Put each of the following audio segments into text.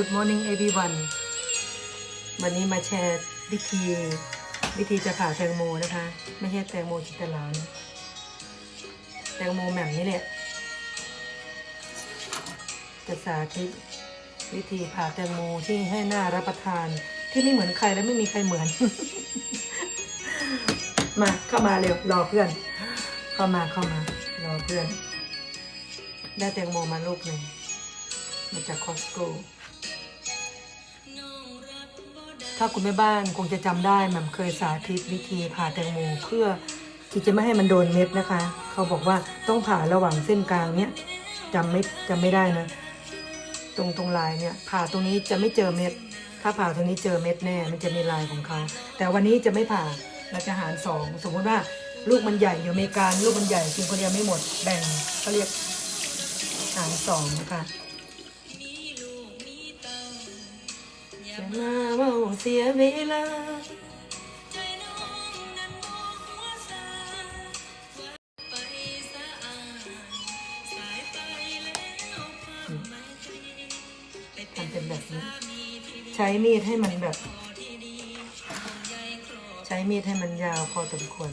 Good morning everyone วันนี้มาแชร์วิธีวิธีจะผ่าแตงโมนะคะ ไม่ใช่แตงโมจิตลานแตงโมแหม่มนี่แหละ จะสาธิตวิธีผ่าแตงโมที่ให้หน่ารับประทานที่ไม่เหมือนใครและไม่มีใครเหมือน มาเข้ามาเร็วรอเพื่อน เข้ามาเข้ามารอเพื่อน ได้แตงโมมาลูกหนึ่งมาจากคอสโก ถ้าคุณแม่บ้านคงจะจำได้แหม่มเคยสาธิตวิธีผ่าแตงโมเพื่อที่จะไม่ให้มันโดนเม็ดนะคะ เขาบอกว่าต้องผ่าระหว่างเส้นกลางเนี้ยจำไม่จำไม่ได้นะ ตรงตรงลายเนี่ยผ่าตรงนี้จะไม่เจอเม็ด ถ้าผ่าตรงนี้เจอเม็ดแน่ มันจะมีลายของเขาแต่วันนี้จะไม่ผ่าเราจะหารสองสมมติว่าลูกมันใหญ่อยู่อเมริกาลูกมันใหญ่กินคนเดียวไม่หมดแบ่งเขาเรียกหารสองนะคะ จะมาเว่าเสียเวลาทำเป็นแบบนี้ ใช้มีดให้มันแบบ ใช้มีดให้มันยาวพอสมควร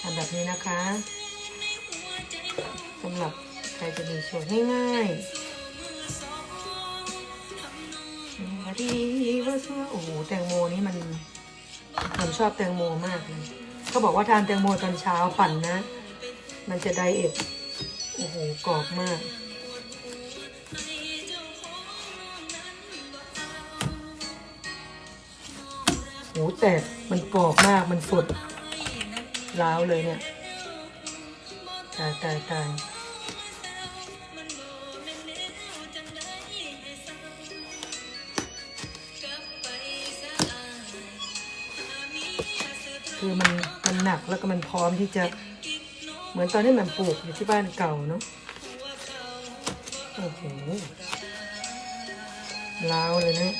ทำแบบนี้นะคะสำหรับใครจะมีโชว์ง่ายๆ ดีว่าซัวโอ้โหแตงโมนี่มันผมชอบแตงโมมากเลยเขาบอกว่าทานแตงโมตอนเช้าปั่นนะ มันจะไดเอทโอ้โหกรอบมากโหแตกมันกรอบมากมันสดล้าวเลยเนี่ย ตายตายตาย คือมันมันหนักแล้วก็มันพร้อมที่จะเหมือนตอนที่มันปลูกอยู่ที่บ้านเก่าเนาะโอ้โหล้าวเลยนะ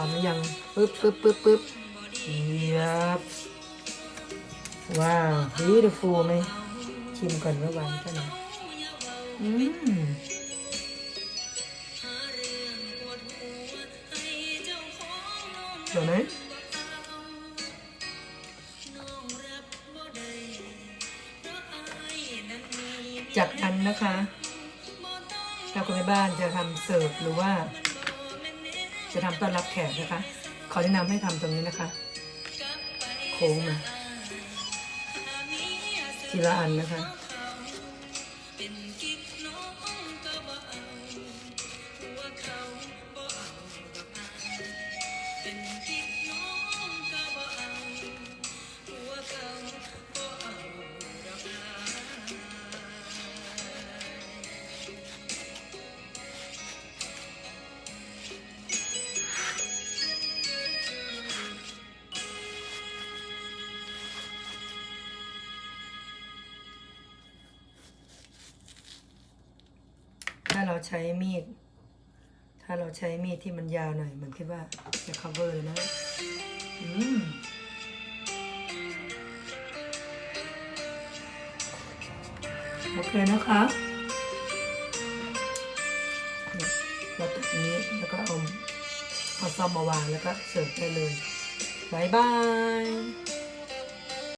อมหรือยังปึ๊บปึ๊บปึ๊บปึ๊บยียบว้าว beautiful ไหมชิมก่อนว่าหวานแค่ไหนอืมเดี๋ยวนะจากนั้นนะคะถ้าคุณแม่บ้านจะทำเสิร์ฟหรือว่า จะทำต้อนรับแขกนะคะ ขอแนะนำให้ทำตรงนี้นะคะ โค้งมาทีละอันนะคะ ใช้มีด ถ้าเราใช้มีดที่มันยาวหน่อยมันคิดว่าจะ cover เลยนะ อืมโอเคนะคะเราตัดนนี้แล้วก็เอาเอาซ่อมมาวางแล้วก็เสิร์ฟได้เลยบายบาย